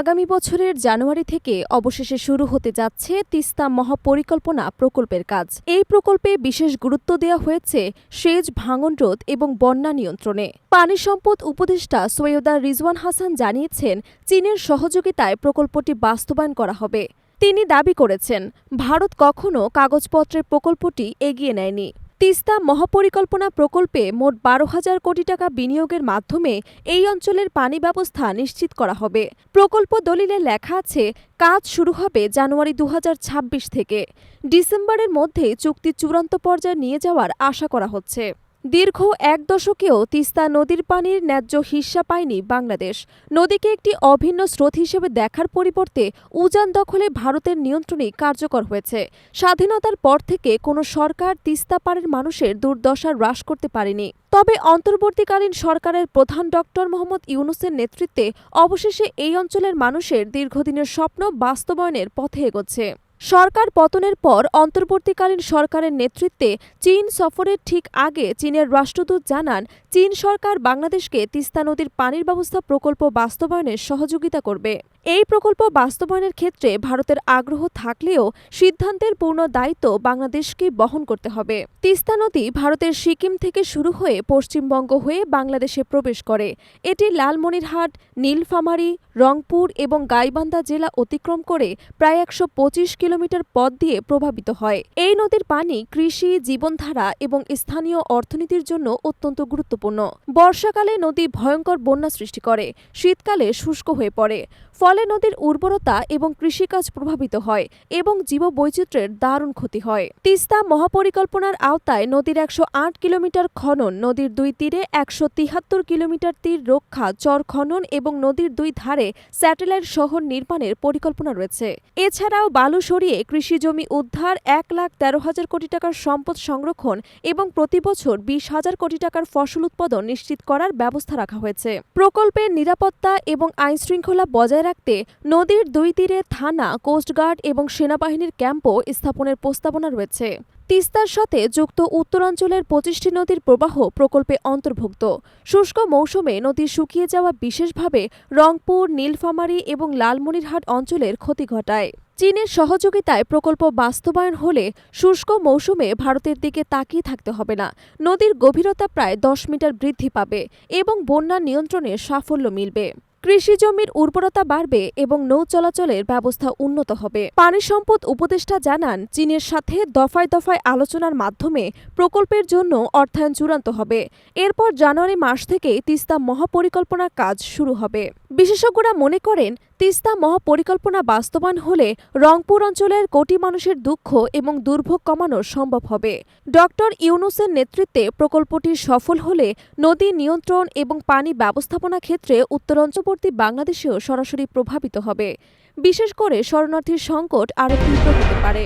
আগামী বছরের জানুয়ারি থেকে অবশেষে শুরু হতে যাচ্ছে তিস্তা মহাপরিকল্পনা প্রকল্পের কাজ। এই প্রকল্পে বিশেষ গুরুত্ব দেওয়া হয়েছে সেচ, ভাঙন রোধ এবং বন্যা নিয়ন্ত্রণে। পানি সম্পদ উপদেষ্টা সৈয়দা রিজওয়ান হাসান জানিয়েছেন, চীনের সহযোগিতায় প্রকল্পটি বাস্তবায়ন করা হবে। তিনি দাবি করেছেন, ভারত কখনো কাগজপত্রের প্রকল্পটি এগিয়ে নেয়নি। তিস্তা মহাপরিকল্পনা প্রকল্পে মোট বারো হাজার কোটি টাকা বিনিয়োগের মাধ্যমে এই অঞ্চলের পানি ব্যবস্থা নিশ্চিত করা হবে। প্রকল্প দলিলে লেখা আছে, কাজ শুরু হবে জানুয়ারি দু হাজার ছাব্বিশ থেকে। ডিসেম্বরের মধ্যে চুক্তি চূড়ান্ত পর্যায়ে নিয়ে যাওয়ার আশা করা হচ্ছে। দীর্ঘ এক দশকেও তিস্তা নদীর পানির ন্যায্য হিস্সা পায়নি বাংলাদেশ। নদীকে একটি অভিন্ন স্রোত হিসেবে দেখার পরিবর্তে উজান দখলে ভারতের নিয়ন্ত্রণেই কার্যকর হয়েছে। স্বাধীনতার পর থেকে কোনো সরকার তিস্তা পাড়ের মানুষের দুর্দশা হ্রাস করতে পারেনি। তবে অন্তর্বর্তীকালীন সরকারের প্রধান ডক্টর মোহাম্মদ ইউনুসের নেতৃত্বে অবশেষে এই অঞ্চলের মানুষের দীর্ঘদিনের স্বপ্ন বাস্তবায়নের পথে এগোচ্ছে। সরকার পতনের পর অন্তর্বর্তীকালীন সরকারের নেতৃত্বে চীন সফরের ঠিক আগে চীনের রাষ্ট্রদূত জানান, চীন সরকার বাংলাদেশকে তিস্তা নদীর পানির ব্যবস্থা প্রকল্প বাস্তবায়নে সহযোগিতা করবে। এই প্রকল্প বাস্তবায়নের ক্ষেত্রে ভারতের আগ্রহ থাকলেও সিদ্ধান্তের পূর্ণ দায়িত্ব বাংলাদেশকে বহন করতে হবে। তিস্তা নদী ভারতের সিকিম থেকে শুরু হয়ে পশ্চিমবঙ্গ হয়ে বাংলাদেশে প্রবেশ করে। এটি লালমনিরহাট, নীলফামারী, রংপুর এবং গাইবান্ধা জেলা অতিক্রম করে প্রায় একশো পঁচিশ কিলোমিটার পথ দিয়ে প্রভাবিত হয়। এই নদীর পানি কৃষি, জীবনধারা এবং স্থানীয় অর্থনীতির জন্য অত্যন্ত গুরুত্বপূর্ণ। বর্ষাকালে নদী ভয়ঙ্কর বন্যা সৃষ্টি করে, শীতকালে শুষ্ক হয়ে পড়ে। ফলে নদীর উর্বরতা এবং কৃষিকাজ প্রভাবিত হয় এবং জীববৈচিত্র্যের দারুণ ক্ষতি হয়। তিস্তা মহাপরিকল্পনার আওতায় নদীর একশো আট কিলোমিটার খনন, নদীর দুই তীরে একশো কিলোমিটার তীর রক্ষা, চর খনন এবং নদীর দুই ধারে স্যাটেলাইট শহর নির্মাণের পরিকল্পনা রয়েছে। এছাড়াও বালু সরিয়ে কৃষি জমি উদ্ধার এক লাখ তেরো হাজার কোটি টাকার সম্পদ সংরক্ষণ এবং প্রতি বছর বিশ হাজার কোটি টাকার ফসল উৎপাদন নিশ্চিত করার ব্যবস্থা রাখা হয়েছে। প্রকল্পের নিরাপত্তা এবং আইনশৃঙ্খলা বজায় রাখতে নদীর দুই তীরে থানা কোস্টগার্ড এবং সেনাবাহিনীর ক্যাম্পও স্থাপনের প্রস্তাবনা রয়েছে। তিস্তার সাথে যুক্ত উত্তরাঞ্চলের পঁচিশটি নদীর প্রবাহ প্রকল্পে অন্তর্ভুক্ত। শুষ্ক মৌসুমে নদী শুকিয়ে যাওয়া বিশেষভাবে রংপুর, নীলফামারী এবং লালমনিরহাট অঞ্চলের ক্ষতি ঘটায়। চীনের সহযোগিতায় প্রকল্প বাস্তবায়ন হলে শুষ্ক মৌসুমে ভারতের দিকে তাকিয়ে থাকতে হবে না। নদীর গভীরতা প্রায় দশ মিটার বৃদ্ধি পাবে এবং বন্যা নিয়ন্ত্রণে সাফল্য মিলবে। কৃষি জমির উর্বরতা বাড়বে এবং নৌ চলাচলের ব্যবস্থা উন্নত হবে। পানি সম্পদ উপদেষ্টা জানান, চীনের সাথে দফায় দফায় আলোচনার মাধ্যমে প্রকল্পের জন্য অর্থায়ন চূড়ান্ত হবে। এরপর জানুয়ারি মাস থেকে তিস্তা মহাপরিকল্পনার কাজ শুরু হবে। বিশেষজ্ঞরা মনে করেন তিস্তা মহাপরিকল্পনা বাস্তবায়ন হলে রংপুর অঞ্চলের কোটি মানুষের দুঃখ এবং দুর্ভোগ কমানো সম্ভব হবে। ডক্টর ইউনুসের নেতৃত্বে প্রকল্পটি সফল হলে নদী নিয়ন্ত্রণ এবং পানি ব্যবস্থাপনা ক্ষেত্রে উত্তরাঞ্চলবর্তী বাংলাদেশেও সরাসরি প্রভাবিত হবে। বিশেষ করে শরণার্থীর সংকট আরও তীব্র হতে পারে।